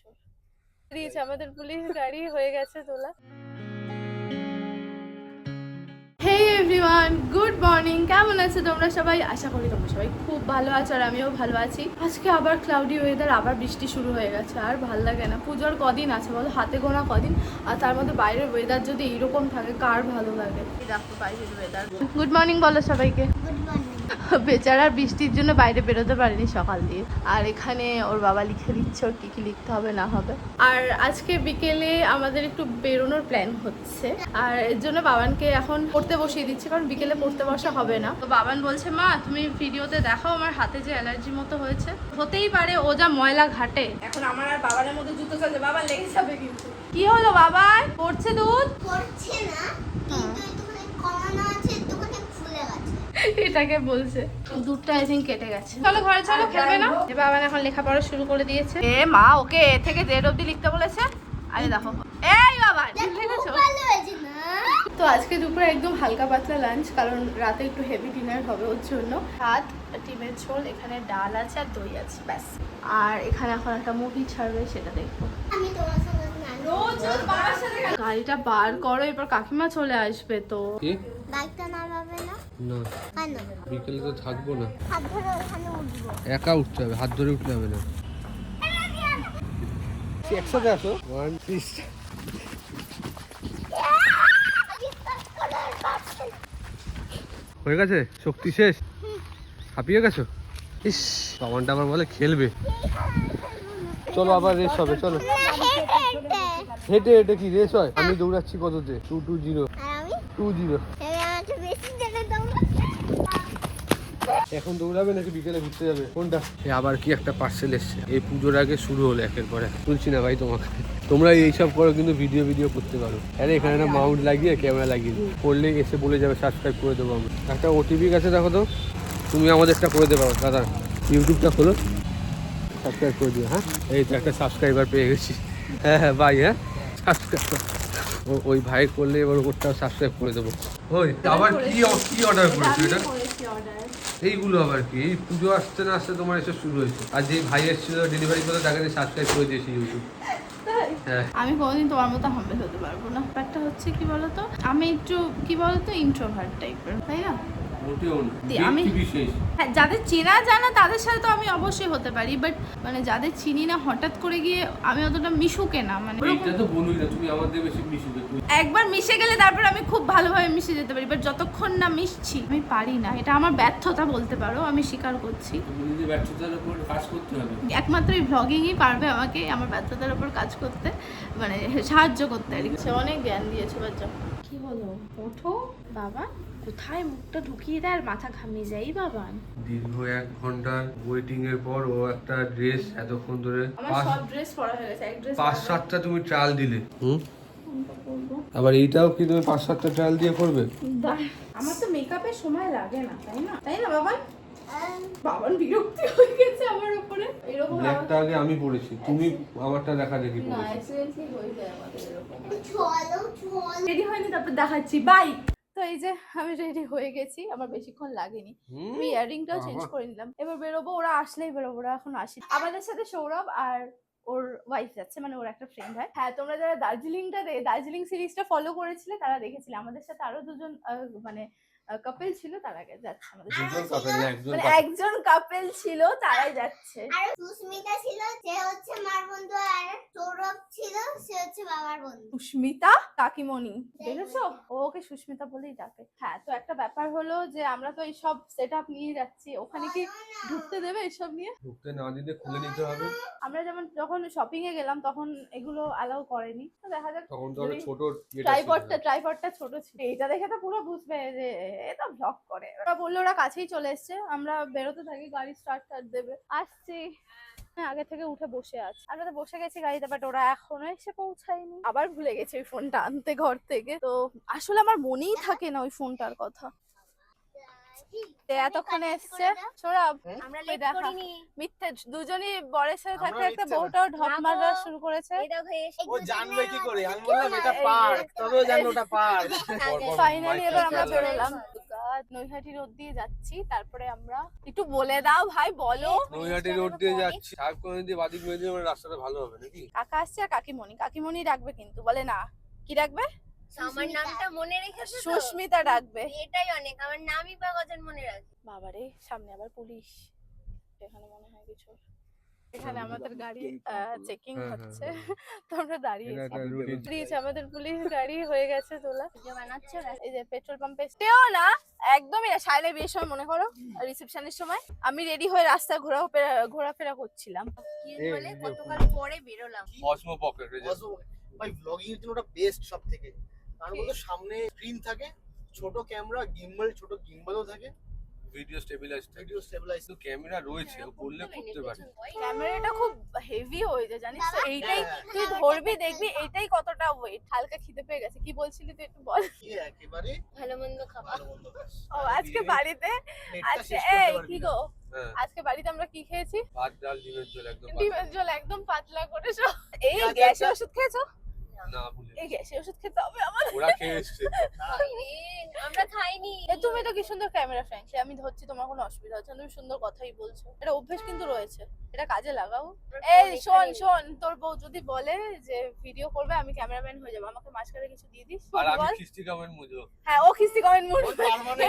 চোর দিয়েছে আমাদের পুলিশ গাড়ি হয়ে গেছে তোলা। এভরিওয়ান গুড মর্নিং কেমন আছো তোমরা সবাই? আশা করি তোমরা সবাই খুব ভালো আছো আর আমিও ভালো আছি। আজকে আবার ক্লাউডি ওয়েদার আবার বৃষ্টি শুরু হয়ে গেছে। আর ভালো লাগে না। পুজোর কদিন আছে বলো? হাতে গোনা কদিন। আর তার মধ্যে বাইরের ওয়েদার যদি এইরকম থাকে কার ভালো লাগে? দেখো বাইরের ওয়েদার গুড মর্নিং বলো সবাইকে। বেচারার বৃষ্টির জন্য বাইরে বেরোতে পারেনি সকাল দিয়ে। আর এখানে ওর বাবা লিখে দিচ্ছে ওর কি কি লিখতে হবে না হবে। আর আজকে বিকেলে আমাদের একটু বেরোনোর প্ল্যান হচ্ছে। আর এর জন্য বাবানকে এখন পড়তে বসিয়ে দিচ্ছে কারণ বিকেলে পড়তে বসা হবে না। তো বাবান বলছে মা তুমি ভিডিওতে দেখাও আমার হাতে যে অ্যালার্জি মতো হয়েছে। হতেই পারে ও যা ময়লা ঘাটে। এখন আমার আর বাবানের মধ্যে জুতো চলছে বাবা লেগে যাবে কিন্তু। কি হলো বাবা পড়ছে দুধ? পড়ছে না কিন্তু একটুখানি কমানো আছে এটাকে বলছে। দুধটা আই থিঙ্ক কেটে গেছে। চলো ঘরে চলো খেলবে না? এ বাবা এখন লেখাপড়া শুরু করে দিয়েছে। এ মা ওকে এ থেকে জেড অব্দি লিখতে বলেছে। আরে দেখো। এই বাবা লিখেছো তো আজকে দুপুরে একদম হালকা পাতলা লাঞ্চ কারণ রাতে একটু হেভি ডিনার হবে ওর জন্য। ভাত ডিমের ঝোল এখানে ডাল আছে আর দই আছে ব্যাস। আর এখানে এখন একটা মুভি ছাড়বে সেটা দেখব। আমি তোমার সঙ্গে গাড়িটা বার করো এবার কাকিমা চলে আসবে তো। বাইকটা নামাবে না? না। বিকেলে তো থাকব না। হাত ধরে ওখানে উঠবো। একা উঠতে হবে হাত ধরে উঠতে হবে না। একসাথে আসো। ওয়ান পিস হয়ে গেছে? শক্তি শেষ? হাঁপিয়ে গেছো? ইস পাবনটা আবার বলে খেলবে। চলো আবার রেস হবে চলো। হেঁটে হেঁটে। কি? রেস হয়? আমি দৌড়াচ্ছি কততে? Two two zero two zero এবার আমাকে বেশি জেনে দাও এখন দৌড়াবে নাকি বিকেলে ঘুরতে যাবে? কোনটা? আবার কি একটা পার্সেল এসছে? এই পুজোর আগে শুরু হলো একের পরে তুলছি না ভাই তোমাকে। তোমরা এইসব করো কিন্তু ভিডিও ভিডিও করতে পারো। আরে এখানে একটা মাউন্ট লাগিয়ে ক্যামেরা লাগিয়ে। করলে এসে বলে যাবে সাবস্ক্রাইব করে দেবো আমরা। একটা ওটিপি কাছে দেখো তো। তুমি আমাদেরটা করে দেবো দাদা। ইউটিউবটা খোলো। সাবস্ক্রাইব করে দিও হ্যাঁ? এই তো একটা সাবস্ক্রাইবার পেয়ে গেছি। হ্যাঁ হ্যাঁ বাই হ্যাঁ? সাবস্ক্রাইব ওই ভাই করলে এবার ওরটাও সাবস্ক্রাইব করে দেবো। ওই আবার কি কি অর্ডার করেছ এটা? এইগুলো আবার কি? এই পুজো আসতে না আসতে তোমার এসব শুরু হয়েছে। আর যে ভাই এসেছিল ডেলিভারি করে, তাকে সাবস্ক্রাইব করে দিয়েছি ইউটিউব আমি কোনোদিন তোমার মতো হাম্বেল হতে পারব না। ব্যাপারটা হচ্ছে কি বলতো? আমি একটু কি বলতো? ইন্ট্রোভার্ট টাইপের তাই না? আমি- হ্যাঁ যাদের চেনা জানা তাদের সাথে তো আমি অবশ্যই হতে পারি। বাট মানে যাদের চিনি না হঠাৎ করে গিয়ে আমি অতটা মিশুকে না মানে একবার মিশে গেলে তারপর আমি খুব ভালোভাবে মিশে যেতে পারি। বাট যতক্ষণ না মিশছি আমি পারি না। এটা আমার ব্যর্থতা বলতে পারো আমি স্বীকার করছি। একমাত্র এই ভ্লগিংই পারবে আমাকে আমার ব্যর্থতার উপর কাজ করতে। মানে সাহায্য করতে আর কি। অনেক জ্ঞান দিয়েছে বাচ্চা কি হলো ওঠো। বাবা কোথায় মুখটা ঢুকিয়ে দেয় আর মাথা ঘামিয়ে যাই বাবা। দীর্ঘ এক ঘণ্টার ওয়েটিং এর পর ও একটা ড্রেস এতক্ষণ ধরে আমার সব ড্রেস পরা হয়ে গেছে এক ড্রেস পাঁচ সাতটা তুমি ট্রায়াল দিলে। হুম? আবার এইটাও কি তুমি পাঁচ সাতটা ট্রায়াল দিয়ে করবে আমার তো মেকআপের সময় লাগে না তাই না? তাই না বাবা? বাবার বিরক্তি হয়ে গেছে আমার উপরে। এরকম ব্ল্যাকটা আগে আমি পড়েছি। তুমি আমারটা দেখা দেখি না অ্যাক্সিডেন্টলি হয়ে যায় আমাদের এরকম। চলো চল। রেডি হয়নি? তারপর দেখাচ্ছি। বাই তো এই যে আমি রেডি হয়ে গেছি। আমার বেশিক্ষণ লাগেনি। আমি ইয়ারিংটাও চেঞ্জ করে নিলাম। এবার বেরোবো ওরা আসলেই বেরোবো ওরা এখন আসি। আমাদের সাথে সৌরভ আর ওর ওয়াইফ যাচ্ছে মানে ওর একটা ফ্রেন্ড হয়। হ্যাঁ তোমরা যারা দার্জিলিংটা দার্জিলিং সিরিজটা ফলো করেছিলে তারা দেখেছিলে। আমাদের সাথে আরও দুজন মানে কাপেল ছিল তারা যাচ্ছে আমাদের মানে একজন কাপেল ছিল তারাই যাচ্ছে। আর সুস্মিতা ছিল যে হচ্ছে মার বন্ধু আর সৌরভ ছিল সে হচ্ছে বাবার বন্ধু। সুস্মিতা কাকিমণি দেখেছ? ও ওকে সুস্মিতা বলেই ডাকে। হ্যাঁ তো একটা ব্যাপার হলো যে আমরা তো এইসব সেট আপ নিয়ে যাচ্ছি। ওখানে কি ঢুকতে দেবে এসব নিয়ে? ঢুকতে না দিলে খুলে নিতে হবে। আমরা যেমন যখন শপিং এ গেলাম তখন এগুলো অ্যালাউ করেনি। তো দেখা যাক তখন তো ছোট ট্রাইপডটা ট্রাইপডটা ছোট ছিল। এটা দেখে তো পুরো বুঝবে যে এটা ব্লক করে। ওরা বলল, ওরা কাছেই চলে এসছে, আমরা বেরোতে থাকি, গাড়ি স্টার্ট টার্ট দেবে। আসছি। হ্যাঁ আগে থেকে উঠে বসে আছে। আমরা তো বসে গেছি গাড়িতে বাট ওরা এখনও এসে পৌঁছায়নি। আবার ভুলে গেছে ওই ফোনটা আনতে ঘর থেকে। তো আসলে আমার মনেই থাকে না ওই ফোনটার কথা। এতক্ষণে এসছে। সৌরভ। করিনি। মিথ্যে দুজনই বরের সাথে থাকতে থাকতে বউটাও ঢপ মারা শুরু করেছে। এই দেখো এসে ও জানবে কি করে? আমি বললাম এটা পার্ক তবেও জানলো ওটা পার্ক। ফাইনালি এবার আমরা বেরোলাম। নৈহাটি রোড দিয়ে যাচ্ছি তারপরে আমরা একটু বলে দাও ভাই বলো। নৈহাটি রোড দিয়ে যাচ্ছি। সাহেব করে দিয়ে বাদিক মানে রাস্তাটা ভালো হবে নাকি? কাকা আসছে আর কাকিমণি কাকিমণি ডাকবে কিন্তু বলে না। কি ডাকবে? আমার নামটা মনে রেখেছো সুস্মিতা ডাকবে। এটাই অনেক আমার নামই বা কজন মনে রাখি? বাবারে সামনে আবার পুলিশ। এখানে মনে হয় কিছু। এখানে আমাদের গাড়ি চেকিং হ্যাঁ, হচ্ছে। হ্যাঁ, তো আমরা দাঁড়িয়ে এটা প্লিজ আমাদের পুলিশ গাড়ি হয়ে গেছে তোলা। বানাচ্ছে? এই যে পেট্রোল পাম্পে স্টেও না একদমই না সাইলে বিয়ের সময় মনে করো রিসেপশনের সময়। আমি রেডি হয়ে রাস্তা ঘোরা ঘোরাফেরা করছিলাম। কি বলে? video পরে বেরোলাম? অসমো পকেট অসম- ভাই ব্লগিং এর জন্য ওটা বেস্ট সব থেকে তার মধ্যে সামনে স্ক্রিন থাকে ছোট ক্যামেরা গিম্বল ছোট গিম্বলও থাকে। ভিডিও স্টেবিলাইজ ভিডিও স্টেবিলাইজ কিন্তু ক্যামেরা রয়েছে ও করলে করতে পারে। ক্যামেরাটা খুব হেভি হয়ে যায় জানিস তো? এইটাই হ্যাঁ, তুই ধরবি দেখবি এইটাই কতটা ওয়েট হালকা খিদে পেয়ে গেছে। কি বলছিলি তুই একটু বল? কি একেবারে? ভালো মন্দ খাবার। ও আজকে বাড়িতে? আজকে এই কি গো? হ্যাঁ। আজকে বাড়িতে আমরা কি খেয়েছি? ভাত ডাল ডিমের ঝোল একদম ডিমের ঝোল একদম পাতলা করে সব। এই গ্যাসের। ওষুধ খেয়েছো? না ভুলে এই গ্যাসের ওষুধ খেতে হবে আমার ওরা খেয়ে এসছে। আমরা খাইনি। তুমি তো কি সুন্দর ক্যামেরা ফ্রেন্ডলি আমি ধরছি তোমার কোনো অসুবিধা হচ্ছে তুমি সুন্দর কথাই বলছো। এটা অভ্যেস কিন্তু রয়েছে। এটা কাজে লাগাও। এই শোন শোন তোর বউ যদি বলে যে ভিডিও করবে আমি ক্যামেরাম্যান হয়ে যাব। আমাকে মাঝখানে কিছু দিয়ে দিস। আর আমি খিস্তি কমেন্ট মুজো হ্যাঁ ও খিস্তি কমেন্ট মানে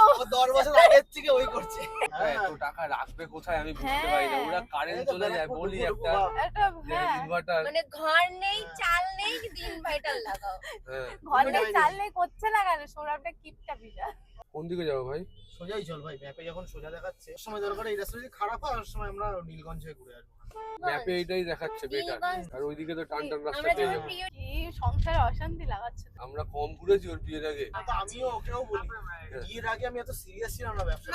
ও। বছর আগের থেকে ওই করছে। হ্যাঁ। এত টাকা রাখবে কোথায়? আমি বুঝতে হ্যাঁ। পারি না। ওরা কারেন্ট চলে যায় বলি একটা একটা হ্যাঁ। ইনভার্টার মানে ঘর নেই চাল নেই দিন ভাইটাল লাগাও। হ্যাঁ। ঘরে চাললে করছে না কেন? সৌরভটা কিপটা বিজা কোন দিকে যাব ভাই? সোজাই চল ভাই ম্যাপে যখন সোজা দেখাচ্ছে সময় দরকার এই রাস্তা যদি খারাপ হয় সময় আমরা নীলগঞ্জ হয়ে ঘুরে আসব। ম্যাপে এইটাই দেখাচ্ছে বেটার আর ওইদিকে তো টান টান রাস্তা পেয়ে যাব। সংসারে অশান্তি লাগাচ্ছে আমরা কম ঘুরেছি ওর বিয়ের আগে। আমিও ওকেও বলি বিয়ের আগে আমি এত সিরিয়াস ছিলাম না ব্যবসা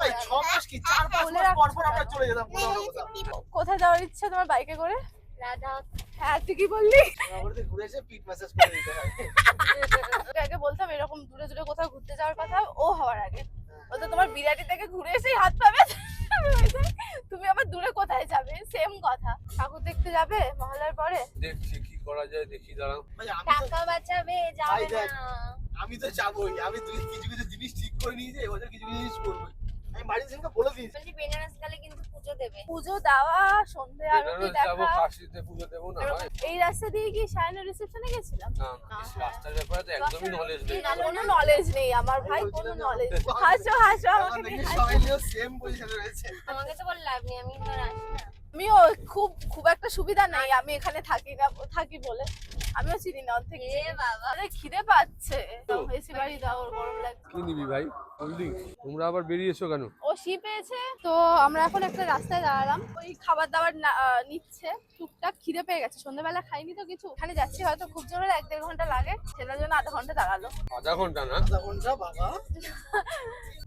ভাই ছ মাস কি চার পাঁচ মাস পর পর আমরা চলে যেতাম কোথায় যাওয়ার ইচ্ছা তোমার বাইকে করে? রাধা। হ্যাঁ তুই কি বললি ঘুরে এসে পিট ম্যাসেজ করে দিতে হয়। আগে বলতাম এরকম দূরে দূরে কোথাও ঘুরতে যাওয়ার কথা ও হওয়ার আগে। ও তোমার বিরাটি থেকে ঘুরে এসেই হাত পাবে। তুমি আবার দূরে কোথায় যাবে? সেম কথা। ঠাকুর দেখতে যাবে মহলার পরে? দেখছি কি করা যায় দেখি দাঁড়াও। ভাই আমি তো টাকা বাঁচাবে যাবে না। আমি তো যাবোই। আমি তুই কিছু কিছু জিনিস ঠিক করে নিয়েছি এবছর কিছু কিছু জিনিস করব আমি বাড়ির সঙ্গে বলে দিয়েছি। বলছি বেনারস গেলে কিন্তু পুজো দেবে। পুজো দেওয়া সন্ধে আরতি দেখা। কাশিতে পুজো দেবো না এই রাস্তা দিয়ে কি সায়নের রিসেপশনে গেছিলাম? না না রাস্তার ব্যাপারে তো একদমই নলেজ নেই। কোনো নলেজ নেই আমার ভাই কোনো নলেজ হাসো হাসো আমাকে দেখি নিয়ে হাসো। সবাই সেম পজিশনে রয়েছে। আমাকে তো বল লাভ নেই আমি তো আসি না। আমিও খুব খুব একটা সুবিধা নাই। আমি এখানে থাকি না থাকি বলে। আমিও চিনি না অর্ধেক এ বাবা। আরে খিদে পাচ্ছে। এসি বাড়ি দাও গরম লাগছে। কি নিবি ভাই? কোল্ড তোমরা আবার বেরিয়েছো কেন? ও শি পেয়েছে। তো আমরা এখন একটা রাস্তায় দাঁড়ালাম। ওই খাবার দাবার না- নিচ্ছে। টুকটাক খিদে পেয়ে গেছে। সন্ধ্যাবেলা খাইনি তো কিছু। ওখানে যাচ্ছি হয়তো খুব জোরে এক দেড় ঘণ্টা লাগে। সেটার জন্য আধা ঘণ্টা দাঁড়াল। আধা ঘণ্টা না? আধা ঘণ্টা বাবা।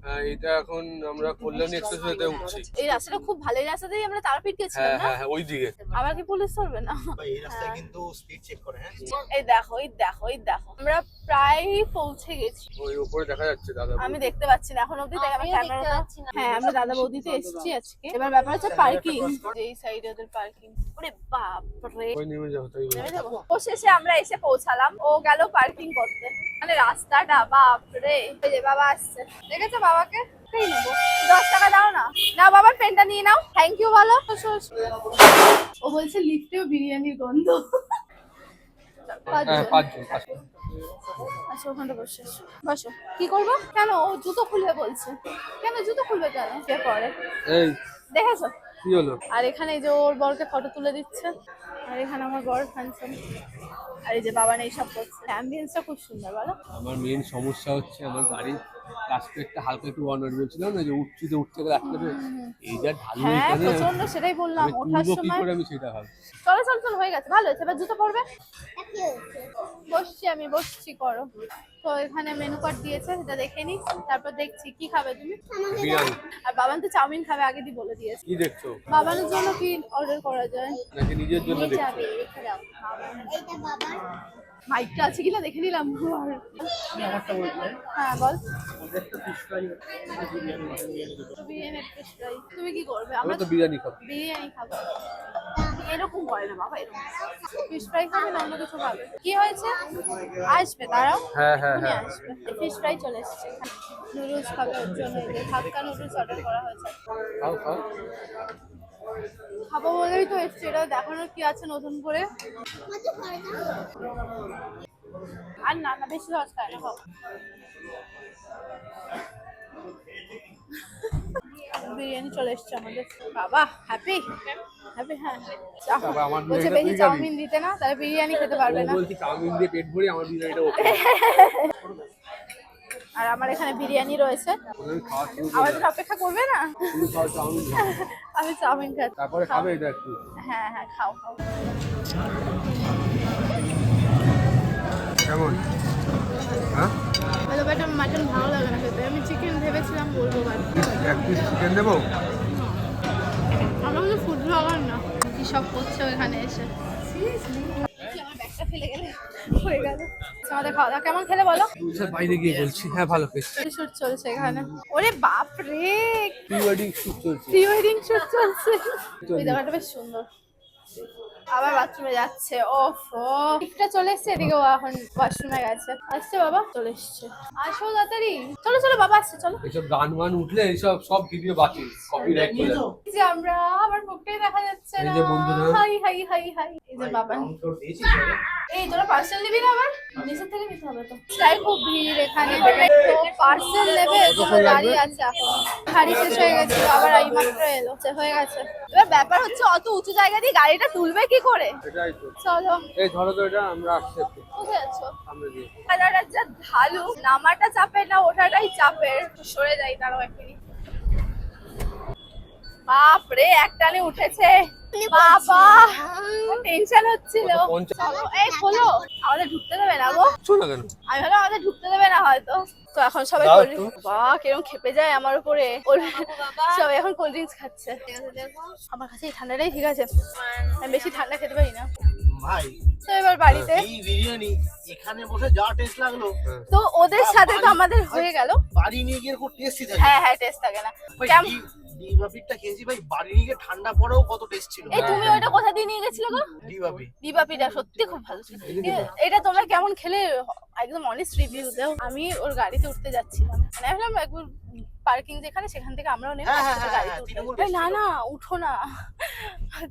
হ্যাঁ, এটা এখন আমরা কল্যাণী এক্সপ্রেসওয়েতে উঠছি। এই রাস্তাটা খুব ভালো। এই রাস্তা দিয়ে আমরা তারাপীঠ গেছিলাম হ্যাঁ না? হ্যাঁ হ্যাঁ ওই দিকে। আবার কি পুলিশ ধরবে না? এই রাস্তায় কিন্তু স্পিড চেক করে হ্যাঁ? এই দেখো এই দেখো এই দেখো। আমরা প্রায় পৌঁছে গেছি। ওই উপরে দেখা যাচ্ছে দাদা আমি দেখতে পাচ্ছি না। এখন অব্দি তাই আমার আমিও হ্যাঁ আমরা দাদা বৌদিতে এসেছি আজকে। এবার ব্যাপার হচ্ছে পার্কিং এই সাইডে ওদের পার্কিং ওরে বাপ রে ওই নেমে যাব তাই নেমে যাব? ও শেষে আমরা এসে পৌঁছালাম। ও গেল পার্কিং করতে। মানে রাস্তাটা বাপ রে এই যে বাবা আসছে। দেখেছ বাবাকে? এই নেব। দশ টাকা দাও না। না বাবার পেনটা নিয়ে নাও। থ্যাংক ইউ বলো। ও বলছে লিফটেও বিরিয়ানির গন্ধ। হ্যাঁ পাঁচজন পাঁচজন। আচ্ছা ওখানটা বসে। বসো। কি করব? কেন ও জুতো খুলবে বলছে। কেন জুতো খুলবে কেন? কে পরে। এই দেখেছ কি হলো? আর এখানে এই যে ওর বরকে ফটো তুলে দিচ্ছে। আর এখানে আমার বর হ্যান্ডসাম আর এই যে বাবা নেই সব করছে। অ্যাম্বিয়েন্সটা খুব সুন্দর বলো। আমার মেন সমস্যা হচ্ছে আমার গাড়ির রাস্তাটা হালকা একটু অনার বলছিলাম না যে উঠছি উঠতে গেলে আসতে হবে এই যা ঢালু হ্যাঁ এখানে প্রচণ্ড সেটাই বললাম ওঠার তুলবো কি সময় করে আমি সেটা ভাবছি। চলো চল চল হয়ে গেছে ভালো হয়েছে এবার জুতো পরবে? বসছি আমি বসছি করো। তো এখানে মেনু কার্ড দিয়েছে সেটা দেখে নি তারপর দেখছি কি খাবে তুমি? বিরিয়ানি। আর বাবান তো চাউমিন খাবে আগে দিয়ে বলে দিয়েছে। কি দেখছ? বাবানের জন্য কি অর্ডার করা যায়? নাকি নিজের জন্য দেখছ? এইটা বাবার। মাইকটা আছে কিনা দেখে নিলাম। আর- হ্যাঁ বল। বিরিয়ানি। তুমি কি করবে? আমরা তো বিরিয়ানি খাব। বিরিয়ানি খাব। এরকম করে না বাবা এরকম। ফিশ ফ্রাই খাবে না অন্য কিছু খাবে? কি হয়েছে? আসবে দাঁড়াও। হ্যাঁ হ্যাঁ হ্যাঁ। আসবে। ফিশ ফ্রাই চলে এসেছে নুডলস খাবে ওর জন্য হাক্কা নুডলস অর্ডার করা হয়েছে। খাও খাও। খাব বলেই তো এসছে। এটা দেখানোর কি আছে নতুন করে? আর না না বেশি লস খায় না বিরিয়ানি চলে এসছে আমাদের। বাবা হ্যাপি হ্যাপি হ্যাঁ বলছে বেশি চাউমিন দিতে না তাহলে বিরিয়ানি খেতে পারবে না। বলছি চাউমিন দিয়ে পেট ভরে আমার বিরিয়ানিটা ওকে। আর আমার এখানে বিরিয়ানি রয়েছে। আমি আমার জন্য অপেক্ষা করবে না। আমি চাউমিন খাচ্ছি। তারপরে খাবে এটা একটু। হ্যাঁ হ্যাঁ খাও খাও। কেমন? হ্যাঁ? ভালো বাট মাটন ভালো লাগে না খেতে। আমি চিকেন ভেবেছিলাম বলব বাট এক পিস চিকেন দেবো? আমরা কিন্তু ফুড ব্লগার না। কি সব করছে ওখানে এসে। আমার ব্যাগটা ফেলে গেলে? হয়ে গেল। খাওয়া দাওয়া কেমন খেলে বলো? বাইরে গিয়ে বলছি। হ্যাঁ ভালো পেয়েছি শুট চলছে এখানে। ওরে বাপ রে প্রি ওয়েডিং শুট চলছে। প্রি ওয়েডিং শুট চলছে এই জায়গাটা বেশ সুন্দর। আবার বাথরুমে যাচ্ছে। ওফ চলে এসছে এদিকে ও এখন ওয়াশরুমে গেছে। আসছে বাবা চলে এসছে। আসো তাড়াতাড়ি। চলো চলো বাবা আসছে চলো। এইসব গান উঠলে এইসব সব ভিডিও বাতিল কপিরাইট চলে এই যে আমরা আমার মুখটাই দেখা যাচ্ছে না। Hi hi hi hi. এই যে বাবা। এই তোরা পার্সেল নিবি না আবার? নিচের থেকে নিতে হবে তো। তাই খুব ভিড় এখানে। পার্সেল নেবে দাঁড়িয়ে আছে এখন। গাড়ি শেষ হয়ে গেছে আবার এই মাত্র এলো হয়ে গেছে। এবার ব্যাপার হচ্ছে অত উঁচু জায়গা দিয়ে গাড়িটা তুলবে কি করে? এটাই তো। চলো। এই ধরো তো এটা আমরা আসছি কোথায় আছো দিয়ে জায়গাটা যা ঢালু। নামাটা চাপের না ওঠাটাই চাপের সরে যাই দাঁড়াও এক মিনিট। বাপরে একটানে উঠেছে। বাবা! টেনশন হচ্ছিল। চলো, এই খোলো। আমাদের ঢুকতে দেবে না গো শোনো কেন? আমি ভাবলাম আমাদের ঢুকতে দেবে না হয়তো। তো এখন সবাই বাহ কীরকম খেপে যায় আমার উপরে। সবাই এখন কোল্ড ড্রিঙ্কস খাচ্ছে। আমার কাছে এই ঠান্ডাটাই ঠিক আছে। আমি বেশি ঠান্ডা খেতে পারি না। ভাই তো এবার বাড়িতে এই বিরিয়ানি এখানে বসে যা টেস্ট লাগল। হ্যাঁ। তো ওদের সাথে তো আমাদের হয়ে গেল। বাড়ি নিয়ে গিয়ে খুব টেস্টি থাকে হ্যাঁ হ্যাঁ টেস্ট থাকে না। কেমন ডি- ডিবাবিরটা খেয়েছি ভাই বাড়ি নিয়ে ঠান্ডা পরেও কত টেস্ট ছিল। এই তুমি ওটা কোথা দিয়ে নিয়ে গেছিলে গো? ডিবাবি দিবাপিটা সত্যি খুব ভালো ছিল। এটা তোমরা কেমন খেলে? একদম অনেস্ট রিভিউ দাও। আমি ওর গাড়িতে উঠতে যাচ্ছিলাম। মানে ভাবলাম একবার পার্কিং যেখানে সেখান থেকে আমরাও নেমে হ্যাঁ, হ্যাঁ, হ্যাঁ, গাড়িতে উঠলাম না না উঠো না।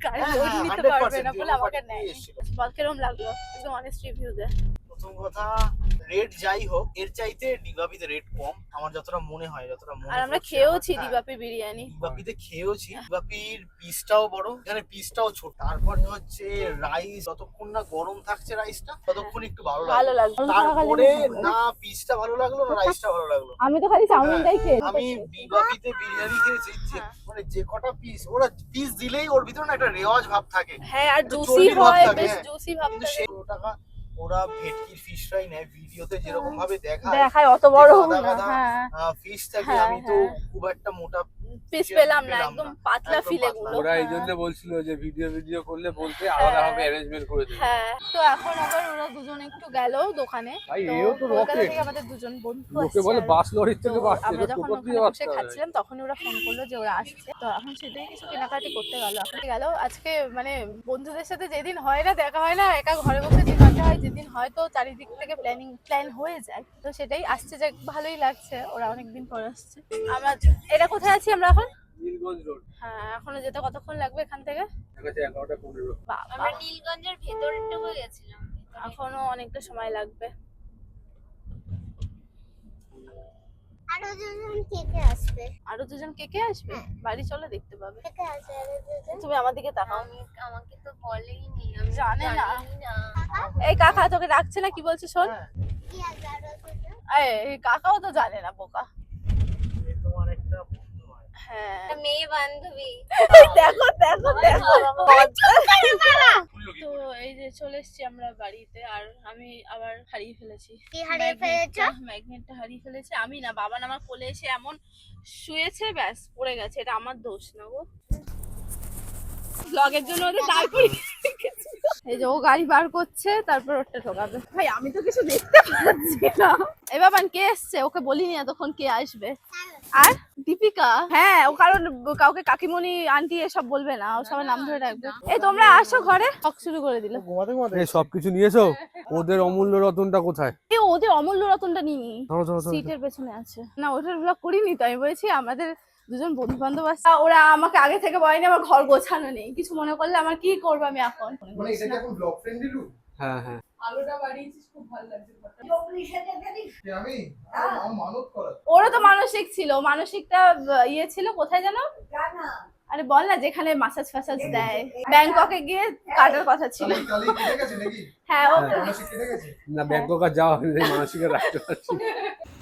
গাড়ি লোড নিতে পারবে না বলে আমাকে নেয় বল কিরম লাগল একদম অনেস্ট রিভিউ দে। প্রথম কথা রেট যাই হোক এর চাইতে ডিবাবিতে রেট কম। আমার যতটা মনে হয় যতটা মনে আর আমরা খেয়েওছি আমার, হ্যাঁ, বিরিয়ানি। ডিবাপিতে খেয়েওছি। ডিবাপির পিসটাও বড় এখানে পিসটাও ছোট। তারপরে হচ্ছে রাইস যতক্ষণ না গরম থাকছে রাইসটা ততক্ষণ একটু ভালো ভালো লাগল। তারপরে না পিসটা ভালো লাগল না রাইসটা ভালো লাগল? আমি তো খালি চাউমিনটাই খেয়ে আমি বিবাপিতে বিরিয়ানি খেয়েছি যে হ্যাঁ। মানে যে কটা পিস ওরা পিস দিলেই ওর ভিতরে না একটা রেওয়াজ ভাব থাকে। হ্যাঁ আর জুসি হয় বেশ হ্যাঁ। জুসি ভাব থাকে। টাকা ওরা ভেটকির ফিশ ফ্রাই নেয় ভিডিওতে যেরকম ভাবে দেখায় দেখায় অত বড় না গাদা, হ্যাঁ ফিশ থাকে হ্যাঁ, আমি তো হ্যাঁ। খুব একটা মোটা পিস পেলাম না একদম পাতলা ফিলে গুলো ওরা এই হ্যাঁ। জন্য বলছিল যে ভিডিও ভিডিও করলে বলতে আলাদা ভাবে অ্যারেঞ্জমেন্ট করে দেবে। হ্যাঁ তো এখন আবার ওরা দুজন একটু গেল দোকানে। ভাই, এও তো আমাদের দুজন বন্ধু আসছে। বলে বাস লরির থেকে বাস আমরা যখন টোটো দিয়ে বাস খাচ্ছিলাম তখন ওরা ফোন করল যে ওরা আসছে। তো এখন সেটাই কিছু কেনাকাটি করতে গেল এখন গেল। আজকে মানে বন্ধুদের সাথে যেদিন হয় না দেখা হয় না একা ঘরে বসে দিন কাটা হয় যেদিন হয়তো চারিদিক থেকে প্ল্যানিং প্ল্যান হয়ে যায়। তো সেটাই আসছে যে ভালোই লাগছে ওরা অনেকদিন পর আসছে। আমরা এটা কোথায় আছি আমরা এখন? নীলগঞ্জ রোড। হ্যাঁ এখনও যেতে কতক্ষণ লাগবে এখান থেকে? আমরা নীলগঞ্জের ভেতরে ঢুকে গেছিলাম এখনও অনেকটা সময় লাগবে। আরও দুজন কেটে আসবে? আরও দুজন কে কে আসবে? বাড়ি চলে দেখতে পাবে। আসবে তুমি আমার দিকে তাকাও। আমি আমাকে তো বলেইনি আমি জানে না। জানি না। এই কাকা তোকে ডাকছে না কি বলছে শোন? হ্যাঁ, কি এই কাকাও তো জানে না বোকা এ তোমার একটা বন্ধু হয়। হ্যাঁ একটা মেয়ে বান্ধবী। দেখো দেখো দেখো। তো এই যে চলে এসেছি আমরা বাড়িতে আর আমি আবার হারিয়ে ফেলেছি। কি হারিয়ে ফেলেছো? ম্যাগনেটটা হারিয়ে ফেলেছি। আমি না বাবা না আমার কোলে এসে এমন শুয়েছে ব্যাস পড়ে গেছে। এটা আমার দোষ না গো। ব্লগের জন্য ওদের তারপরে এই যে ও গাড়ি বার করছে তারপর ওটা ঠোকাবে। ভাই আমি তো কিছু দেখতে পাচ্ছি না। এ বাবান কে এসছে? ওকে বলিনি এতক্ষণ কে আসবে। আর? দীপিকা? হ্যাঁ ও কারণ কাউকে কাকিমণি আন্টি এসব বলবে না ও সবার নাম ধরে রাখবে। এই তোমরা আসো ঘরে। টক শুরু করে দিল। এই সবকিছু নিয়েছো? ওদের অমূল্য রতনটা কোথায়? এই ওদের অমূল্য রতনটা নিই ধরো ধরো ধরো। সিটের পেছনে আছে। না ওটার ব্লগ করিনি তো আমি বলেছি আমাদের দুজন বন্ধু বান্ধব আছে ওরা আমাকে আগে থেকে বলেনি আমার ঘর গোছানো নেই। কিছু মনে করলে আমার কি করব আমি এখন? হ্যাঁ হ্যাঁ। আলোটা বাড়িয়েছিস খুব ভালো লাগছে আমি? মানত করা। ওরও তো মানসিক ছিল। মানসিকটা ইয়ে ছিল। কোথায় যেন? আরে বল না যেখানে মাসাজ ফাসাজ দেয়। ব্যাংককে গিয়ে কাটার কথা ছিল। হ্যাঁ ও মানসিক না ব্যাংকক আর যাওয়া হয়নি মানসিকে রাখতে পারছি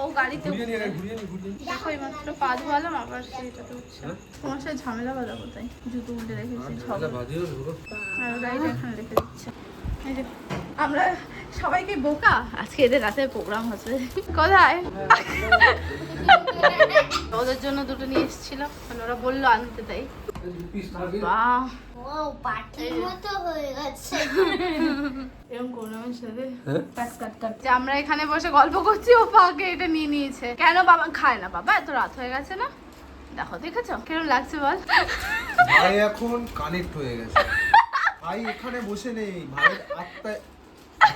ও গাড়িতে। দেখো এইমাত্র পা ধোয়ালাম আবার সেটাতে উঠছে তোমার সাথে ঝামেলা বাঁধা কোথায় জুতো উল্টে রেখেছি ঢুকো। আর গাড়িটা এখানে রেখে দিচ্ছে আমরা সবাইকে বোকা? আজকে এদের রাতে প্রোগ্রাম হচ্ছে কোথায়? ওদের জন্য দুটো নিয়ে এসেছিলাম। মানে ওরা বলল আনতে তাই। হয়ে আমার এখানে বসে গল্প করছি ও পাকে এটা নিয়ে নিয়েছে। কেন বাবা খায় না বাবা? এত রাত হয়ে গেছে না? দেখো দেখেছ? কেমন লাগছে বল? এখন কানেক্ট হয়ে গেছে। ভাই এখানে বসে নেই ভাইয়ের আত্মা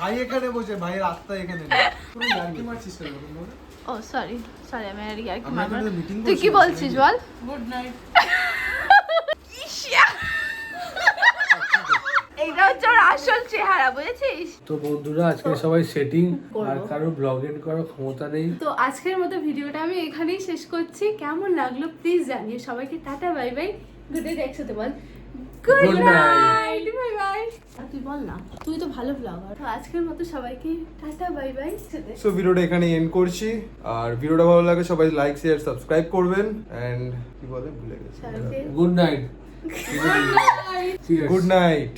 ভাই এখানে বসে ভাইয়ের আত্মা এখানে নেই। তুমি কেন ও সরি সরি আমি আর কি আর কি মারবার তুই কি বলছিস বল? গুড নাইট এইটা হচ্ছে ওর আসল চেহারা বুঝেছিস? তো বন্ধুরা আজকে সবাই সেটিং। আর কারও ব্লগ এড করার ক্ষমতা নেই। তো আজকের মতো ভিডিওটা আমি এখানেই শেষ করছি। কেমন লাগল প্লিজ জানিয়ে সবাইকে tata bye bye. Good night একসাথে বল গুড নাইট বাই বাই তুই বল না তুই তো ভালো ব্লগার তো আজকের মতো সবাইকে টাটা বাই বাই সো ভিডিওটা এখানে এন্ড করছি। আর ভিডিওটা ভালো লাগে সবাই লাইক শেয়ার সাবস্ক্রাইব করবেন। এন্ড কি বলে? ভুলে গেছি। Good night good night